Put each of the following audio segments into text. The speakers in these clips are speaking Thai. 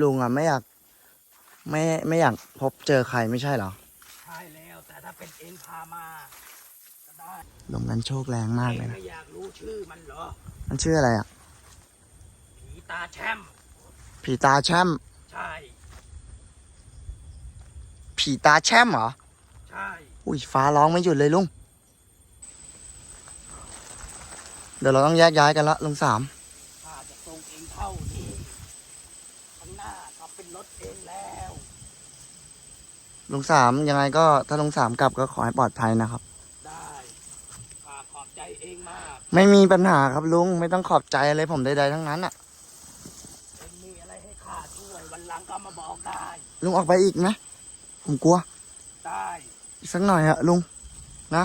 ลุงอะไม่อยาก ไม่ไม่อยากพบเจอใครไม่ใช่เหรอ ใช่แล้วแต่ถ้าเป็นเองพามาก็ได้ลุงนั้นโชคแรงมากเอเลยงนะ ไม่อยากรู้ชื่อมันเหรอ มันชื่ออะไรอะ ผีตาแชมป์ผีตาแช่ม ใช่ ผีตาแช่มเหรอ ใช่ อุ้ยฟ้าร้องไม่หยุดเลยลุง เดี๋ยวเราต้องแยกย้ายกันละลุงสาม ข้าจะส่งเองเท่านี้ข้างหน้าก็เป็ นรถเองแล้วลุงสามยังไงก็ถ้าลุงสามกลับก็ขอให้ปลอดภัยนะครับ ได้ข้าขอบใจเองมากไม่มีปัญหาครับลุงไม่ต้องขอบใจอะไรผมใดๆทั้งนั้นอะเองมีอะไรให้ข้าช่วยวันหลังก็มาบอกได้ ลุงออกไปอีกไหมผมกลัวได้อีกสักหน่อยอะลุงนะ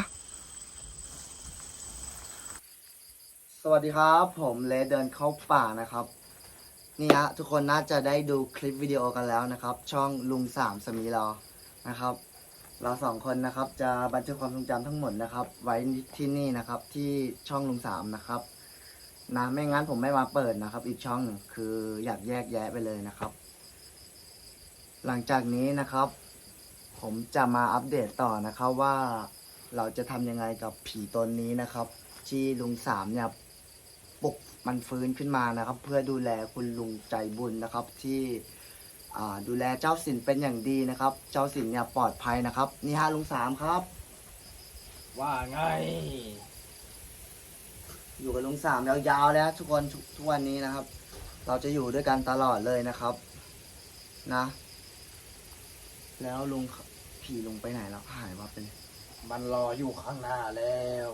สวัสดีครับ ผมเลสเดินเข้าป่านะครับ นี่ฮะทุกคนน่าจะได้ดูคลิปวิดีโอกันแล้วนะครับ ช่องลุงสามสมีรอนะครับ เราสองคนนะครับจะบันทึกความทรงจำทั้งหมดนะครับ ไว้ที่นี่นะครับที่ช่องลุงสามนะครับนะไม่งั้นผมไม่มาเปิดนะครับ อีกช่องหนึ่งคืออยากแยกแยะไปเลยนะครับ หลังจากนี้นะครับ ผมจะมาอัปเดตต่อนะครับว่าเราจะทำยังไงกับผีตนนี้นะครับ ที่ลุงสามเนี่ยปลุก มันฟื้นขึ้นมานะครับ เพื่อดูแลคุณลุงใจบุญนะครับที่อ่าดูแลเจ้าสินเป็นอย่างดีนะครับ เจ้าสินเนี่ยปลอดภัยนะครับ นี่ฮะลุงสามครับ ว่าไง อยู่กับลุงสามยาวๆแล้วทุกคนทุกทุกวันนี้นะครับ เราจะอยู่ด้วยกันตลอดเลยนะครับ นะ แล้วลุงผีลุงไปไหนแล้วหายวับไปเลยมันรออยู่ข้างหน้าแล้ว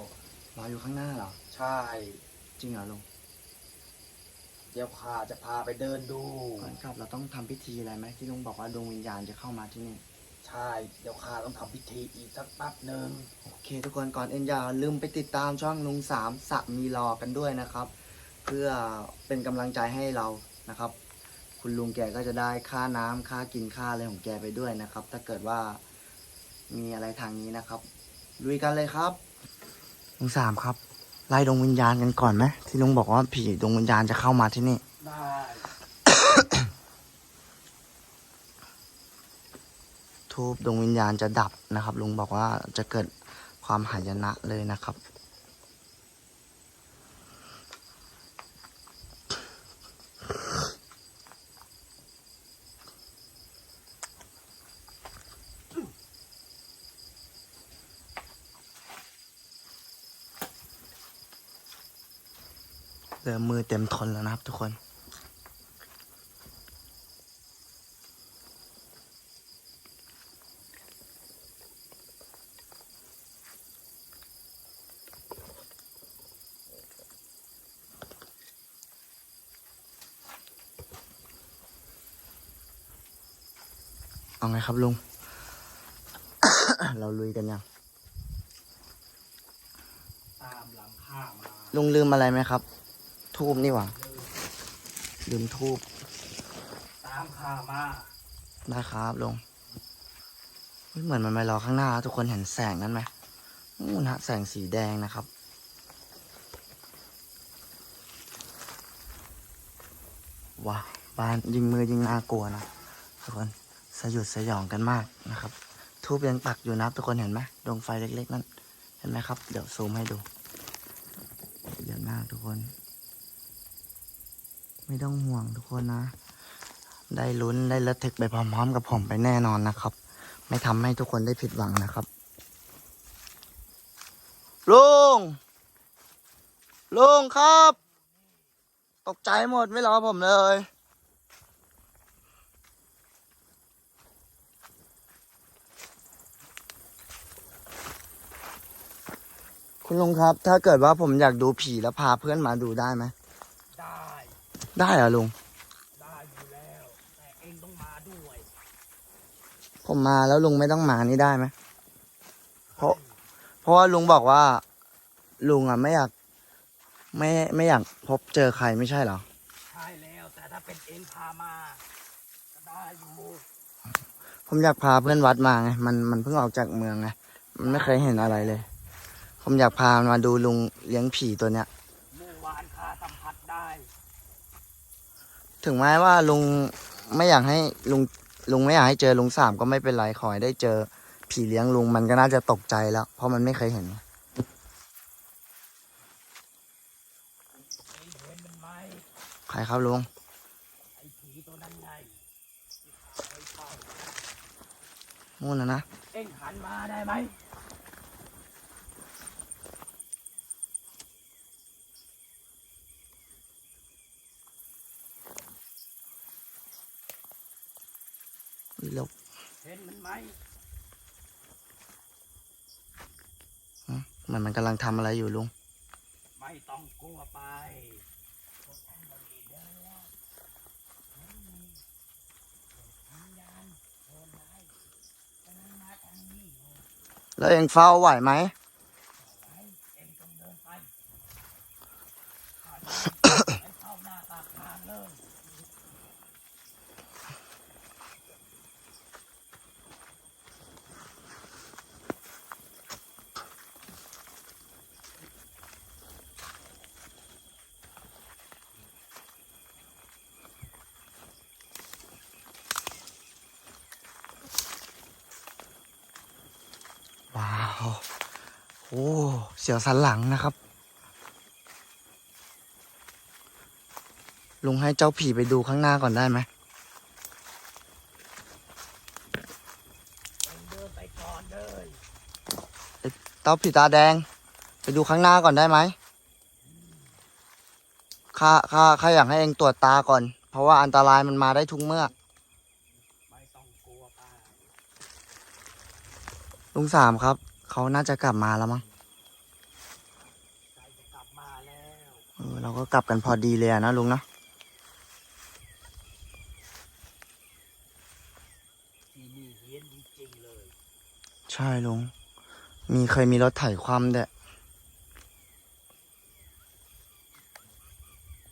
รออยู่ข้างหน้าเหรอ ใช่ จริงเหรอลุง เดี๋ยวข้าจะพาไปเดินดู ก่อนกลับเราต้องทำพิธีอะไรไหมที่ลุงบอกว่าดวงวิญญาณจะเข้ามาที่นี่ ใช่ เดี๋ยวข้าต้องทำพิธีอีกสักแป๊บหนึ่งโอเคทุกคนก่อนเอ็นอย่าลืมไปติดตามช่องลุงสามสะมีรอกันด้วยนะครับ เพื่อเป็นกำลังใจให้เรานะครับ คุณลุงแกก็จะได้ค่าน้ำค่ากินค่าอะไรของแกไปด้วยนะครับ ถ้าเกิดว่ามีอะไรทางนี้นะครับลุยกันเลยครับลุงสามครับ ไล่ดวงวิญญาณกันก่อนไหมที่ลุงบอกว่าผีดวงวิญญาณจะเข้ามาที่นี่ได้ทูบดวงวิญญาณจะดับนะครับ ลุงบอกว่าจะเกิดความหายนะเลยนะครับ เหลือมือเต็มทนแล้วนะครับทุกคน เอาไงครับลุง เราลุยกันยัง ตามหลังข้ามา ลุงลืมอะไรไหมครับ ทูบนี่หว่าลืมทูบตามข้ามาได้ครับลุงเฮ้ยเหมือนมันมารอข้างหน้า ทุกคนเห็นแสงนั้นไหมนู่นฮะแสงสีแดงนะครับว้าวบ้านยิงมือยิงน่ากลัวนะทุกคนสยดสยองกันมากนะครับ ทูบยังปักอยู่นะครับทุกคนเห็นไหมดวงไฟเล็กๆนั่นเห็นไหมครับ เดี๋ยวซูมให้ดูเดี๋ยวหน้าทุกคน ไม่ต้องห่วงทุกคนนะ ได้ลุ้นได้ระทึกไปพร้อมๆ กับผมไปแน่นอนนะครับ ไม่ทำให้ทุกคนได้ผิดหวังนะครับลุงลุงครับ ตกใจหมดไม่รอผมเลยคุณลุงครับ ถ้าเกิดว่าผมอยากดูผีแล้วพาเพื่อนมาดูได้ไหม ได้เหรอลุง ได้อยู่แล้วแต่เองต้องมาด้วย ผมมาแล้วลุงไม่ต้องมานี่ได้ไหมเพราะ เพราะว่าลุงบอกว่า ลุงอะไม่อยาก ไม่ไม่อยากพบเจอใครไม่ใช่เหรอ ใช่แล้วแต่ถ้าเป็นเองพามา ก็ได้อยู่ผมอยากพาเพื่อนวัดมาไง มันมันเพิ่งออกจากเมืองไง มันไม่เคยเห็นอะไรเลย ผมอยากพามันมาดูลุงเลี้ยงผีตัวเนี้ย เมื่อวานข้าสัมผัสได้ ถึงแม้ว่าลุงไม่อยากให้ลุงลุงไม่อยากให้เจอลุงสามก็ไม่เป็นไรขอให้ได้เจอผีเลี้ยงลุงมันก็น่าจะตกใจแล้ว เพราะมันไม่เคยเห็น ใครครับลุงนู่นนะนะ เองหันมาได้ไหม แล้วเห็นมันไหมมันมันกำลังทำอะไรอยู่ลุง ไม่ต้องกลัวไปแล้วไม่มีวิญญาณโดนร้ายกำลังมาทางนี้อยู่แล้วเองเฝ้าไหวไหม เอาไว้เองต้องเดินไปข้าจะไปเข้าหน้าปากทางเลย ว้าว โอ้ เสียวสันหลังนะครับ ลุงให้เจ้าผีไปดูข้างหน้าก่อนได้ไหมเองเดินไปก่อนเลยเจ้าผีตาแดง ไปดูข้างหน้าก่อนได้ไหมข้าข้าข้าอยากให้เองตรวจตาก่อน เพราะว่าอันตรายมันมาได้ทุกเมื่อไม่ต้องกลัวไปลุงสามครับ เขาน่าจะกลับมาแล้วมั้งใจจะกลับมาแล้วเออเราก็กลับกันพอดีเลยอะนะลุงนะที่นี่เฮี้ยนจริงๆเลยใช่ลุง มีเคยมีรถไถความเดะ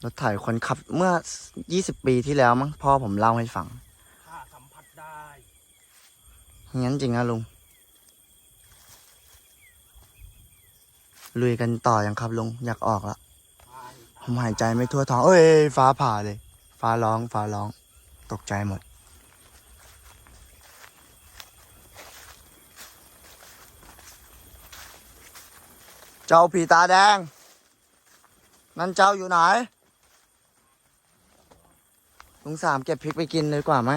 รถไถคนขับเมื่อ 20 ปีที่แล้วมั้งพ่อผมเล่าให้ฟังข้าสัมผัสได้งั้นจริงนะลุง ลุยกันต่อยังครับลุงอยากออกละผมหายใจไม่ทั่วท้อง เอ้ย ฟ้าผ่าเลย ฟ้าร้อง ฟ้าร้อง ตกใจหมด เจ้าผีตาแดง นั่นเจ้าอยู่ไหน ลุงสามเก็บพริกไปกินเลยกว่าไหม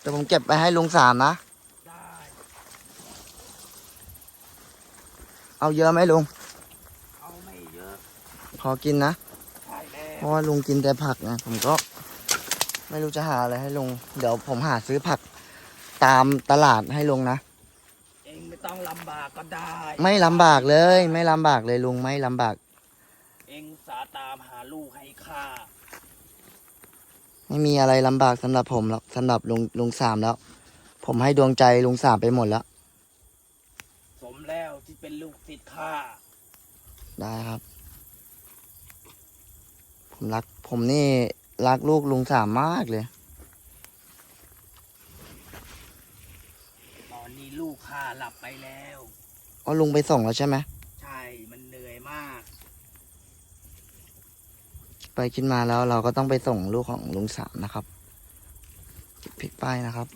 เดี๋ยวผมเก็บไปให้ลุงสามนะ ได้ เอาเยอะไหมลุง เอาไม่เยอะขอกินนะใช่แล้เพวราะว่าลุงกินแต่ผักนะ ผมก็ ไม่รู้จะหาอะไรให้ลุง เดี๋ยวผมหาซื้อผักตามตลาดให้ลุงนะ เองไม่ต้องลำบากก็ได้ ไม่ลำบากเลย ไม่ลำบากเลยลุงไม่ลำบาก เองสาตามหาลูกให้ข้า ไม่มีอะไรลำบากสำหรับผมหรอกสำหรับลุงลุงสามแล้ว ผมให้ดวงใจลุงสามไปหมดแล้วสมแล้วที่ เป็นลูกศิษย์ข้า ได้ครับ ผมรัก ผมนี่รักลูกลุงสามมากเลย ตอนนี้ลูกข้าหลับไปแล้ว อ๋อลุงไปส่งแล้วใช่ไหม ใช่ มันเหนื่อยมาก ไปขึ้นมาแล้วเราก็ต้องไปส่งลูกของลุงสามนะครับพลิกป้ายนะครับ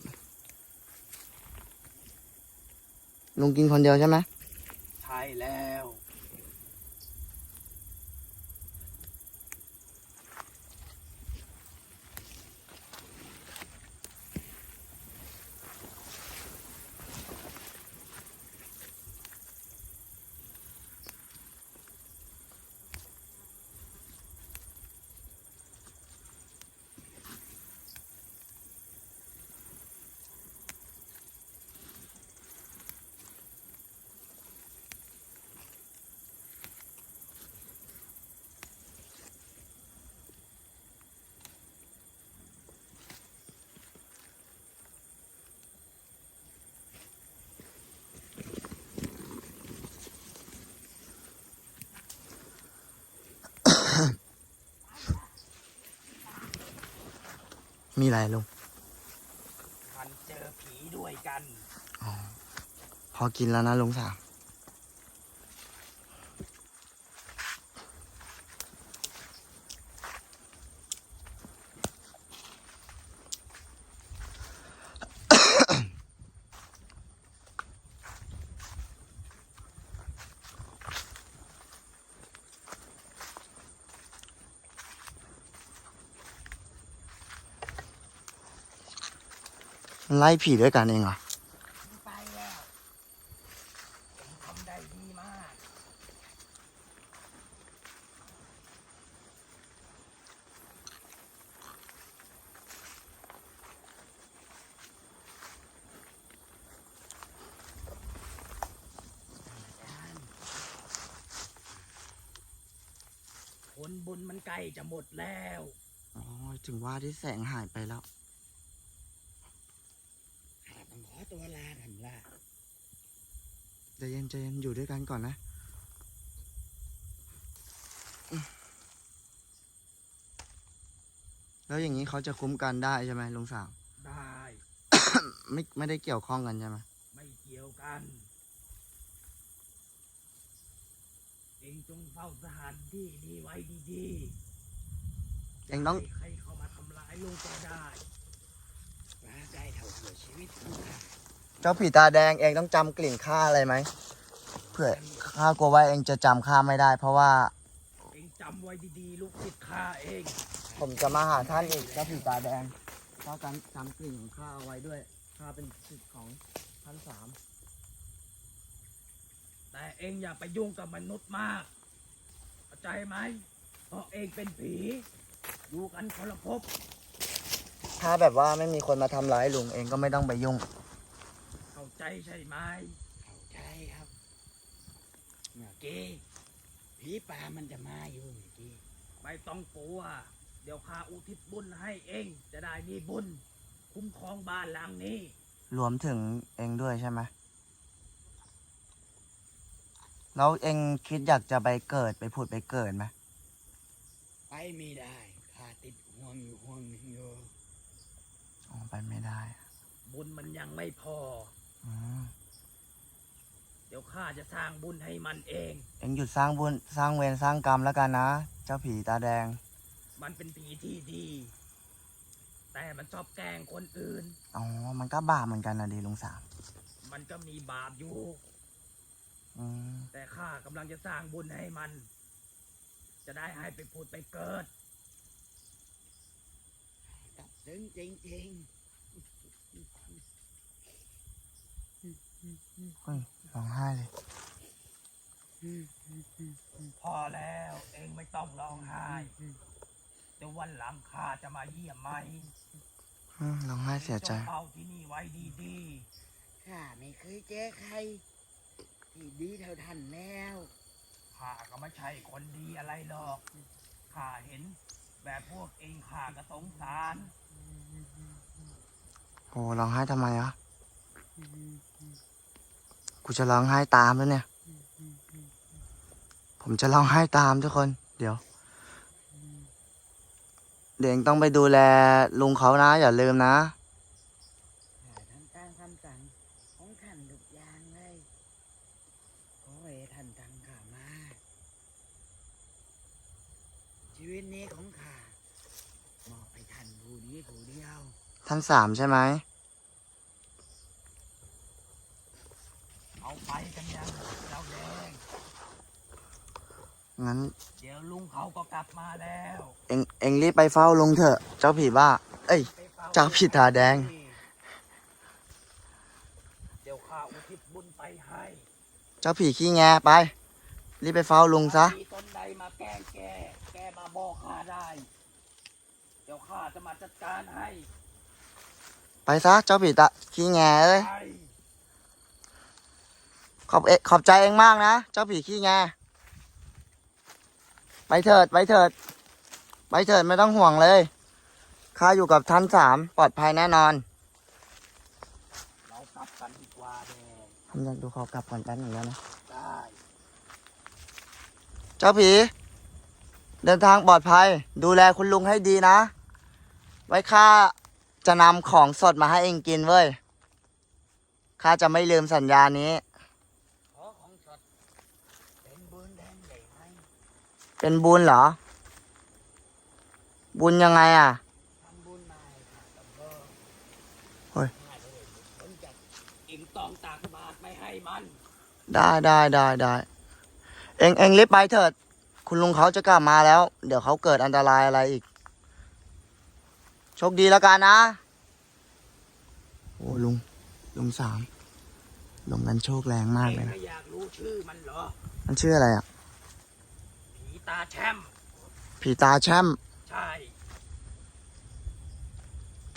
ลุงกินคนเดียวใช่ไหมใช่ แล้ว มีอะไรลุงมันเจอผีด้วยกันพอกินแล้วนะลุงสาม ไล่ผีด้วยกันเองเหรอมันไปแล้วเองทำได้ดีมาก ผลบุญมันใกล้จะหมดแล้วอ๋อถึงว่าที่แสงหายไปแล้ว ข้าต้องขอตัวลาท่านละ ใจเย็นใจเย็นอยู่ด้วยกันก่อนนะอืมแล้วอย่างนี้เขาจะคุ้มกันได้ใช่ไหมลุงสาวได้ ไม่ไม่ได้เกี่ยวข้องกันใช่ไหมไม่เกี่ยวกัน เองจงเฝ้าสถานที่นี้ไว้ดีๆเองต้องย่าให้ใครเข้ามาทำร้ายลุงก็ได้ว่าได้เท่าเผื่อชีวิตของข้า เจ้าผีตาแดงเองต้องจำกลิ่นข้าอะไรไหมเพื่อข้ากลัวว่าเองจะจำข้าไม่ได้ เพราะว่าเองจำไว้ดีๆ ลูกศิษย์ข้าเองผมจะมาหาท่านอีกเจ้าผีตาแดงข้าจำจำกลิ่นของข้าเอาไว้ด้วยข้าเป็นศิษย์ของท่านสามแต่เองอย่าไปยุ่งกับมนุษย์มากเข้าใจไหมเพราะเองเป็นผี อยู่กันคนละภพ ถ้าแบบว่าไม่มีคนมาทำร้ายลุงเองก็ไม่ต้องไปยุ่ง เข้าใจใช่ไหมเข้าใจครับ เมื่อกี้ผีป่ามันจะมาอยู่เมื่อกี้ไม่ต้องกลัวเดี๋ยวข้าอุทิศบุญให้เองจะได้มีบุญ คุ้มครองบ้านหลังนี้ รวมถึงเองด้วยใช่ไหมแล้วเองคิดอยากจะไปเกิดไปผุดไปเกิดไหมไปไม่ได้ข้าติดห่วงอยู่ห่วงหนึงอยู่อ๋อไปไม่ได้ บุญมันยังไม่พออืม เดี๋ยวข้าจะสร้างบุญให้มันเอง เองหยุดสร้างบุญสร้างเวรสร้างกรรมแล้วกันนะ เจ้าผีตาแดง มันเป็นผีที่ดี แต่มันชอบแกล้งคนอื่น อ๋อ มันก็บาปเหมือนกันนะดีลุงสาม มันก็มีบาปอยู่ อืม แต่ข้ากำลังจะสร้างบุญให้มัน จะได้ให้ไปพูดไปเกิดตัดซึ้งจริง เฮ้ยร้องไห้เลยๆพอแล้วเองไม่ต้องร้องไห้เดี๋ยววันหลังข้าจะมาเยี่ยมไหมอืมร้องไห้เสียใจ จงเอาที่นี่ไว้ดีข้าไม่เคยเจอใครที่ดีเท่าท่านแล้วๆข้าก็ไม่ใช่คนดีอะไรหรอกข้าเห็น แบบพวกเองข้าก็สงสารโอ้ร้องไห้ทำไมอะ กูจะร้องไห้ตามแล้วเนี่ย ผมจะร้องไห้ตามทุกคน เดี๋ยว เดี๋ยวเองต้องไปดูแลลุงเขานะ อย่าลืมนะข้าทำตามคำสั่งของท่านทุกอย่างเลยขอให้ท่านทำข้ามา ชีวิตนี้ของข้ามอบให้ท่านผู้นี้ผู้เดียว ท่านสามใช่ไหม เอาไปกันยังเจ้าแดง งั้น เดี๋ยวลุงเขาก็กลับมาแล้ว เองเองรีบไปเฝ้าลุงเถอะ เจ้าผีบ้า เอ้ยไปฝ้เจ้าผิดตาแดง เดี๋ยวข้าอุทิศบุญไปให้เจ้าผีขี้แงไป รีบไปเฝ้าลุงซะ มีตนใดมาแกล้งแก แกมาบอกข้าได้ เดี๋ยวข้าจะมาจัดการให้ไปซะ เจ้าผีตาขี้แงเอ้ย ไปขอบเอขอบใจเองมากนะ เจ้าผีขี้แงไปเถิด ไปเถิด ไปเถิดไม่ต้องห่วงเลยข้าอยู่กับท่านสามปลอดภัยแน่นอนเรากลับกันดีกว่าแดงผมอยากดูเขากลับก่อนแป๊บหนึ่งแล้วนะ ได้เจ้าผี เดินทางปลอดภัย ดูแลคุณลุงให้ดีนะ ไว้ข้าจะนำของสดมาให้เองกินเว้ยข้าจะไม่ลืมสัญญานี้ ขอของสดเป็นบุญแดงใหญ่ไหมเป็นบุญเหรอ บุญยังไงอะทำบุญมาให้ข้ากับเบอร์เฮ้ยข้าจะได้ผลจากอิงต้องตากบาตรไม่ให้มัน ได้ได้ได้ได้เองเองรีบไปเถิด คุณลุงเขาจะกลับมาแล้ว เดี๋ยวเขาเกิดอันตรายอะไรอีก โชคดีแล้วกันนะ โอ้ลุง ลุงสามลงกันโชคแรงมากเอเลยงนะ ไม่อยากรู้ชื่อมันเหรอ มันชื่ออะไรอะ ผีตาแชมป์ผีตาแช่ม ใช่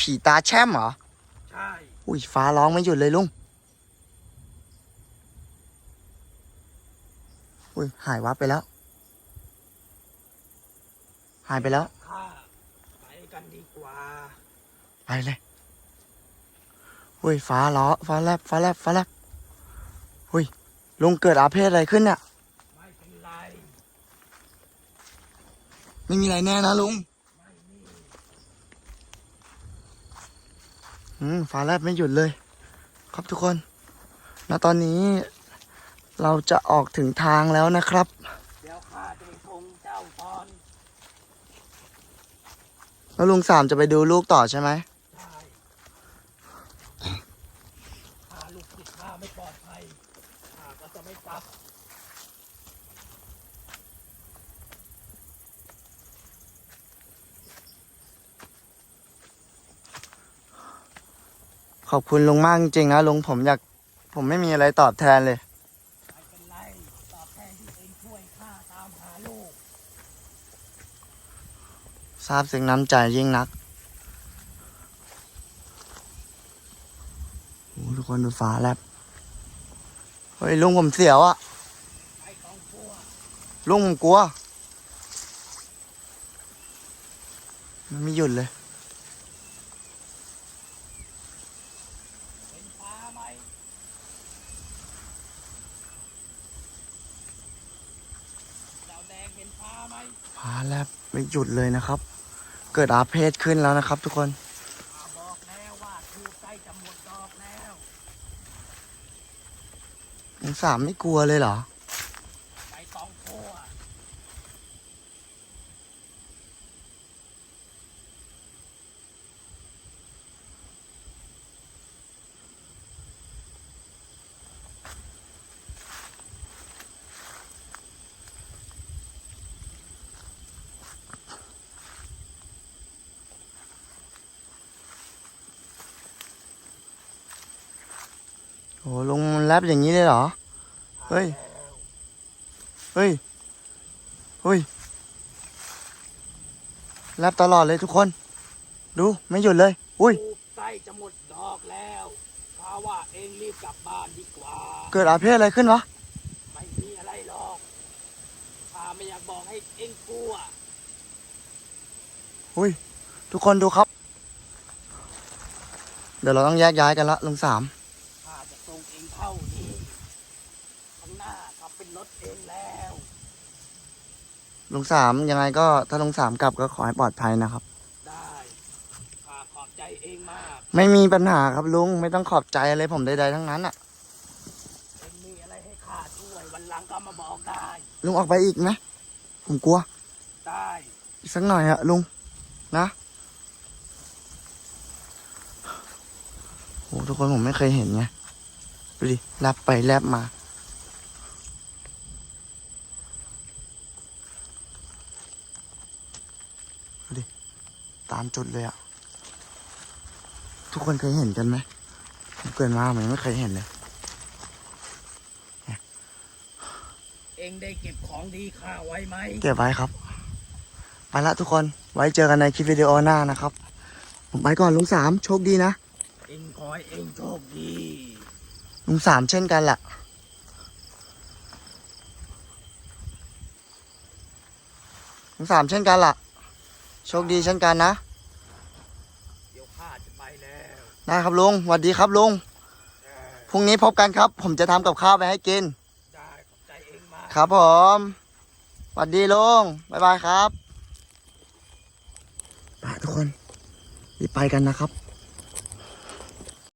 ผีตาแช่มเหรอ ใช่ อุ้ยฟ้าร้องไม่หยุดเลยลุง อุ้ยหายวับไปแล้ว หายไปแล้ว ข้าไปกันดีกว่า ไปเลย อุ้ยฟ้าล้อฟ้าแลบฟ้าแลบฟ้าแลบอุ้ยลุงเกิดอาเพศอะไรขึ้นเนี่ย ไม่เป็นไร ไม่มีอะไรแน่นะลุง ไม่มี อืมฟ้าแลบไม่หยุดเลย ครับทุกคนณตอนนี้เราจะออกถึงทางแล้วนะครับ เดี๋ยวข้าจะไปทงเจ้าพรแล้วลุงสามจะไปดูลูกต่อใช่ไหม ใช่ถ้าลูกศิษย์ข้าไม่ปลอดภัยข้าก็จะไม่กลับ ขอบคุณลุงมากจริงๆนะลุงผมอยาก ผมไม่มีอะไรตอบแทนเลย ไม่เป็นไรตอบแทนที่เองช่วยข้าตามหาลูกทราบซึ้งน้ำใจยิ่งนักโอ้ทุกคนดูฟ้าแลบเฮ้ยลุงผมเสียวอะไม่ต้องกลัวลุงผมกลัว มันไม่หยุดเลย เห็นฟ้าไหมเจ้าแดงเห็นฟ้าไหม ฟ้าแลบไม่ หยุดเลยนะครับ เกิดอาเพศขึ้นแล้วนะครับ ทุกคนบอกแล้วว่าคือใกล้จะหมดดอกแล้วสามไม่กลัวเลยเหรอ ไม่ต้องกลัว โอ้ลุงมันแลบ อย่างนี้เลยเหรอ เฮ้ย เฮ้ย เฮ้ยแลบตลอดเลยทุกคน ดูไม่หยุดเลย อุ้ยทูบใกล้จะหมดดอกแล้วข้าว่าเองรีบกลับบ้านดีกว่า เกิดอาเพศอะไรขึ้นวะ ไม่มีอะไรหรอกข้าไม่อยากบอกให้เองกลัว อุ้ย ทุกคนดูครับ เดี๋ยวเราต้องแยกย้ายกันละลุงสาม ข้าจะส่งเองเท่านี้ ข้างหน้าขับ เป็นรถเองแล้ว ลุงสามยังไงก็ถ้าลุงสามกลับก็ขอให้ปลอดภัยนะครับ ได้ข้าขอบใจเองมาก ไม่มีปัญหาครับลุงไม่ต้องขอบใจอะไรผมใดๆทั้งนั้นอะเองมีอะไรให้ข้าช่วยวันหลังก็มาบอกได้ ลุงออกไปอีกไหมผมกลัว ได้อีกสักหน่อยอะลุงนะโอ้ทุกคนผมไม่เคยเห็นไงดูดิแลบไปแลบมา ตามจุดเลยอะทุกคนเคยเห็นกันไหมผมเกิดมาผมยังไม่เคยเห็นเลยเองได้เก็บของดีข้าไว้ไหมเก็บไว้ครับ ไปละทุกคนไว้เจอกันในคลิปวิดีโอหน้านะครับ ผมไปก่อนลุงสามโชคดีนะ เองขอให้เองโชคดี ลุงสามเช่นกันแหละลุงสามเช่นกันล่ะ โชคดีเช่นกันนะเดี๋ยวข้าจะไปแล้วได้ครับลุงสวัสดีครับลุงเออพรุ่งนี้พบกันครับ ผมจะทำกับข้าวไปให้กิน ได้ขอบใจเองมาก ครับผมสวัสดีลุงบ๊ายบายครับไปทุกคนรีบไปกันนะครับ